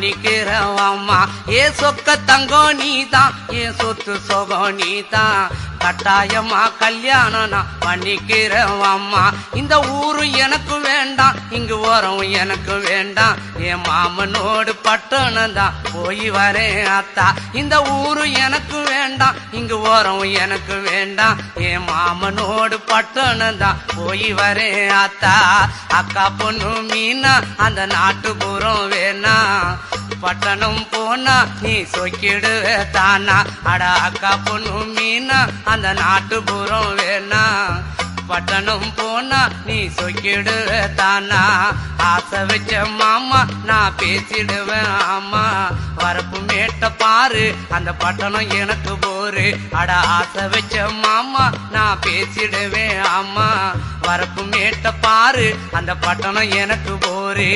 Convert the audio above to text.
நிக்கிறவம்மா. ஏ சொக்க தங்கோ நீதான் ஏ சொத்து சொகம் நீதான். கட்டாயமா கல்யாணம் நான் பண்ணிக்கிறவம்மா. இந்த ஊரு எனக்கு வேண்டாம் இங்கு ஓரம் எனக்கு வேண்டாம். என் மாமனோடு பட்டணம் தான் போய் வரேன் அத்தா. இந்த ஊரு எனக்கு வேண்டாம் இங்கு ஓரம் எனக்கு வேண்டாம் என் மாமனோடு பட்டணம் தான் போய் வரேன் அத்தா. அக்கா பொண்ணு மீனா அந்த நாட்டுப்புறம் வேணா. பட்டணம் போனா நீ சொக்கிடுவ தானா. அட அக்கா பொண்ணு மீனா அந்த நாட்டுப்புறம் வேணா. பட்டணம் போனா நீ சொக்கிடுவ தானா. ஆசை வச்ச மாமா நான் பேசிடுவேன் ஆமா வரப்பு மேட்ட பாரு அந்த பட்டணம் எனக்கு போரு. அட ஆசை வச்ச மாமா நான் பேசிடுவேன் ஆமா வரப்பு மேட்ட பாரு அந்த பட்டணம் எனக்கு போரு.